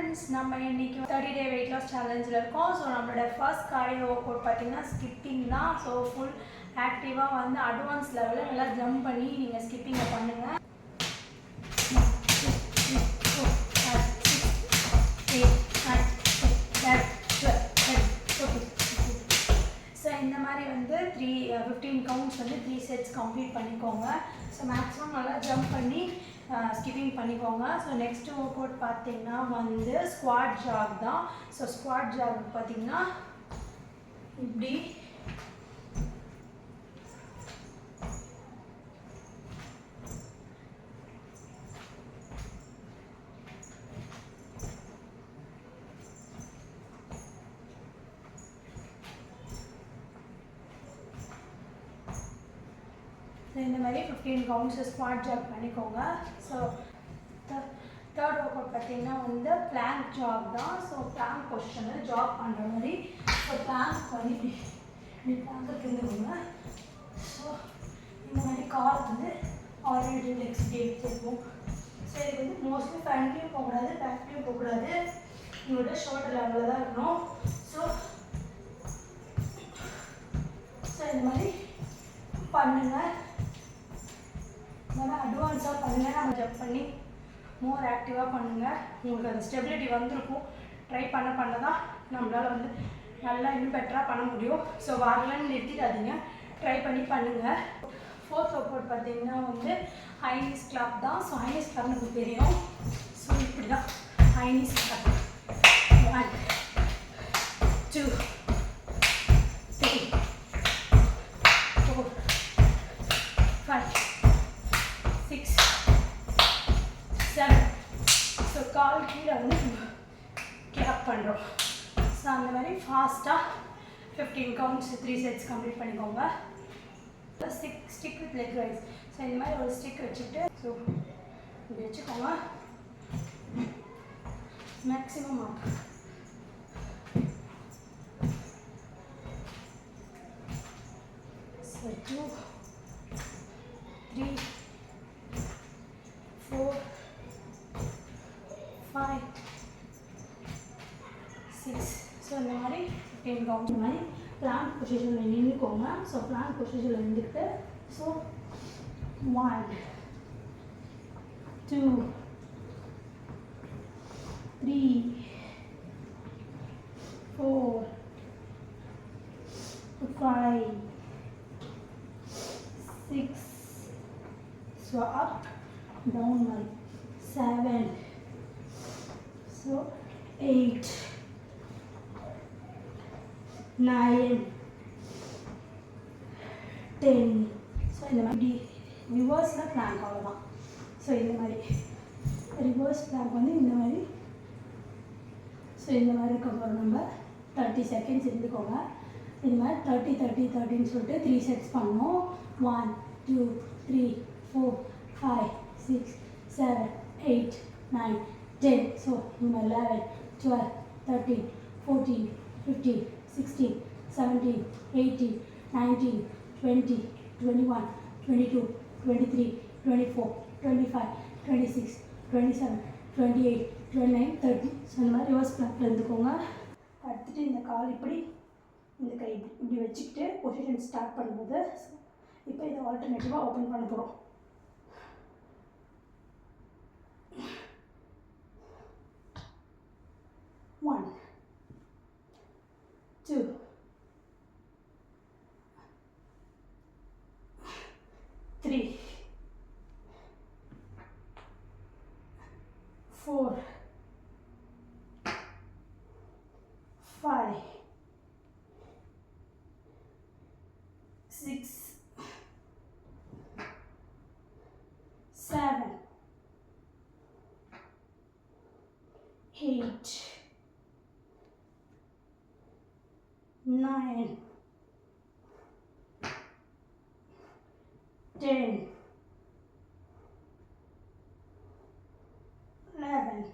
Friends நம்ம இன்னைக்கு thirty day weight loss சேலஞ்சில் இருக்கோம். ஸோ நம்மளோட ஃபர்ஸ்ட் கார்டியோ ஒர்க் அவுட் பார்த்தீங்கன்னா ஸ்கிப்பிங் தான். ஸோ ஃபுல் ஆக்டிவாக வந்து அட்வான்ஸ் லெவலில் நல்லா ஜம்ப் பண்ணி நீங்கள் ஸ்கிப்பிங்கை பண்ணுங்கள் ஸோ இந்த மாதிரி வந்து த்ரீ ஃபிஃப்டீன் கவுண்ட்ஸ் வந்து த்ரீ செட்ஸ் கம்ப்ளீட் பண்ணிக்கோங்க. ஸோ மேக்ஸிமம் நல்லா ஜம்ப் பண்ணி ஸ்கிப்பிங் பண்ணிக்கோங்க. ஸோ நெக்ஸ்ட் ஒர்க் அவுட் பார்த்தீங்கன்னா வந்து ஸ்குவாட் ஜாக் தான். ஸோ ஸ்குவாட் ஜாக் பார்த்தீங்கன்னா இப்படி ஸோ இந்த மாதிரி ஃபிஃப்டீன் கவுண்ட்ஸ் ஸ்குவாட் ஜாப் பண்ணிக்கோங்க. ஸோ தேர்ட் ஒர்க் அவுட் பார்த்தீங்கன்னா வந்து பிளாங்க் ஜாப் தான். ஸோ பிளாங்க் பொசிஷனில் ஜாப் பண்ணுற மாதிரி ஸோ பிளாங்க் பண்ணி இப்படி இப்படி பிளாங்க் ஸோ இந்த மாதிரி கால் வந்து ஆல்ரெடி நெக்ஸ்ட் டே வச்சுருப்போம் ஸோ இதுக்கு வந்து மோஸ்ட்லி ஃப்ரண்ட்லேயும் போகக்கூடாது பேக்லேயும் போகக்கூடாது உங்களோட ஷோல்டர் லெவலில் தான் இருக்கணும். ஸோ ஸோ இந்த மாதிரி பண்ணுங்கள் அதனால் அட்வான்ஸாக பண்ணுங்கள் நம்ம ஜம்ப் பண்ணி மோர் ஆக்டிவாக பண்ணுங்கள் உங்களுக்கு அந்த ஸ்டெபிலிட்டி வந்திருக்கும். ட்ரை பண்ண பண்ண தான் நம்மளால் வந்து நல்லா இன்னும் பெட்டராக பண்ண முடியும். ஸோ வரலன்னு நிறுத்திடாதீங்க. ட்ரை பண்ணி பண்ணுங்கள் ஃபோர்த் ஒர்க் பார்த்தீங்கன்னா வந்து ஹைனிஸ் கிளாப் தான். ஸோ ஹைனிஸ் கிளாப் நமக்கு தெரியும். ஸோ இப்படி தான் high knees clap one two கால் கீழே வந்து கிளப் பண்ணுறோம் ஸோ அந்த மாதிரி ஃபாஸ்ட்டாக fifteen counts three sets complete பண்ணிக்கோங்க stick stick with leg raise so இந்த மாதிரி ஒரு ஸ்டிக் வச்சுட்டு ஸோ இப்படி வச்சுக்கோங்க மேக்ஸிமம் ஆப் ஸோ இந்த மாதிரி ஃபிஃப்டீன் கவுண்ட் இந்த மாதிரி பிளான் பொசிஷனில் நின்றுக்கோங்க ஸோ பிளான் பொசிஷனில் இருந்துக்கிட்டு so one two three four five six so up down one seven. So eight. Nine ten so இந்த மாதிரி ரிவர்ஸில் பிளாங்க் அவ்வளோதான் ஸோ இந்த மாதிரி ரிவர்ஸ் பிளாங்க் வந்து இந்த மாதிரி ஸோ இந்த மாதிரி இருக்க நம்ம தேர்ட்டி செகண்ட்ஸ் இருந்துக்கோங்க. இந்த மாதிரி தேர்ட்டி தேர்ட்டி தேர்ட்டின்னு சொல்லிட்டு த்ரீ செட்ஸ் பண்ணோம். One two three four five six seven eight nine ten so இந்த மாதிரி eleven twelve thirteen fourteen fifteen sixteen seventeen eighteen nineteen twenty twenty one twenty two twenty three twenty four twenty five twenty six twenty seven twenty eight twenty nine thirty so இந்த மாதிரி reverse பிளாக்ல இருந்துக்கோங்க. அடுத்துட்டு இந்த கால் இப்படி இந்த கை இப்படி இப்படி வச்சுக்கிட்டு பொசிஷன் ஸ்டார்ட் பண்ணும்போது இப்போ இதை ஆல்டர்னேட்டிவாக ஓப்பன் பண்ண போகிறோம் eight, nine, ten, eleven,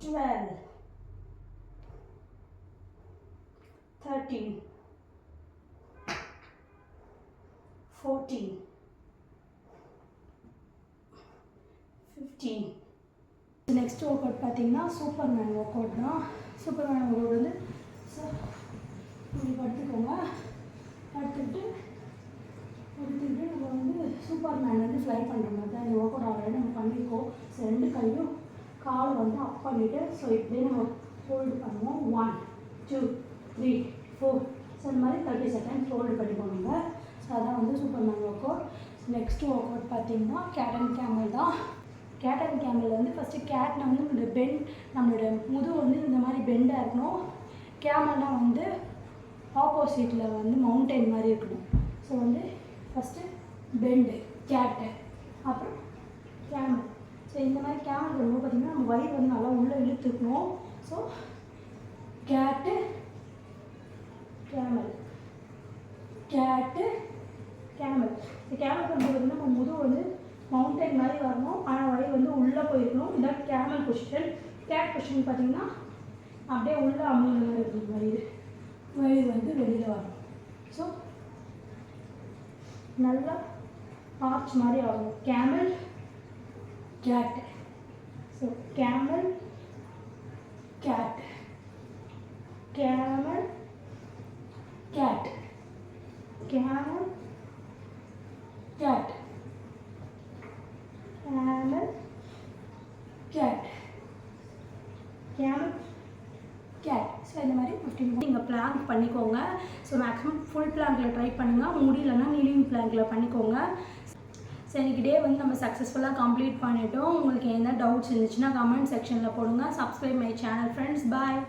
twelve. 13 14 sixteen next workout பார்த்தீங்கன்னா சூப்பர் மேன் ஒர்க் அவுட் தான். சூப்பர் மேன் ஒர்க் அவுட் வந்து ஸோ இப்படி படுத்துக்கோங்க. படுத்துக்கிட்டு படுத்துக்கிட்டு நம்ம வந்து சூப்பர் மேன் வந்து ஃப்ளை பண்ணுற மாதிரி தான் இந்த ஒர்க் அவுட் ஆல்ரெடி நம்ம பண்ணியிருக்கோம் ஸோ ரெண்டு கையும் கால் வந்து அப் பண்ணிவிட்டு ஸோ இப்படியே நம்ம ஃபோல்டு பண்ணுவோம். One two three four so இந்த மாதிரி தேர்ட்டி செகண்ட் ஃபோல்டு பண்ணிக்கோங்க. ஸோ அதான் வந்து super man workout next work out பார்த்தீங்கன்னா கேட் அண்ட் கேமல் தான். கேட் அண்ட் கேமில் வந்து ஃபஸ்ட்டு கேட்னா வந்து நம்மளோட பெண்ட் நம்மளோட முதுகு வந்து இந்த மாதிரி பெண்டாக இருக்கணும். கேமல்னா வந்து ஆப்போசிட்டில் வந்து மவுண்டைன் மாதிரி இருக்கணும். ஸோ வந்து ஃபஸ்ட்டு பெண்டு கேட்டு அப்புறம் கேமல் ஸோ இந்த மாதிரி கேமல் ரொம்ப பார்த்திங்கன்னா நம்ம வயிறு வந்து நல்லா உள்ளே இழுத்துக்கணும். So cat camel cat camel இந்த கேமல் பண்ணும்போது வந்து நம்ம முதுகு வந்து மவுண்டைன் மாதிரி வரணும். ஆனால் வந்து உள்ளே போயிருக்கணும். இதான் கேமல் கொஷின் கேட் கொஷின் பார்த்தீங்கன்னா அப்படியே உள்ளே அமுங்க மாதிரி இருக்கணும் வயிறு. வயிறு வந்து வெளியில் வரும். ஸோ நல்லா ஆர்ச் மாதிரி ஆகும். Camel cat so camel cat camel cat camel cat camel cat camel cat so இந்த மாதிரி ஃபிஃப்டீன் நீங்கள் பிளாங்க் பண்ணிக்கோங்க. ஸோ மேக்ஸிமம் ஃபுல் பிளாங்கில் ட்ரை பண்ணுங்கள் முடியலன்னா நீலிங் பிளாங்கில் பண்ணிக்கோங்க. ஸோ இன்றைக்கி டே வந்து நம்ம சக்ஸஸ்ஃபுல்லாக கம்ப்ளீட் பண்ணிட்டோம். உங்களுக்கு என்ன டவுட்ஸ் இருந்துச்சுன்னா கமெண்ட் செக்ஷனில் போடுங்க. Subscribe my channel friends bye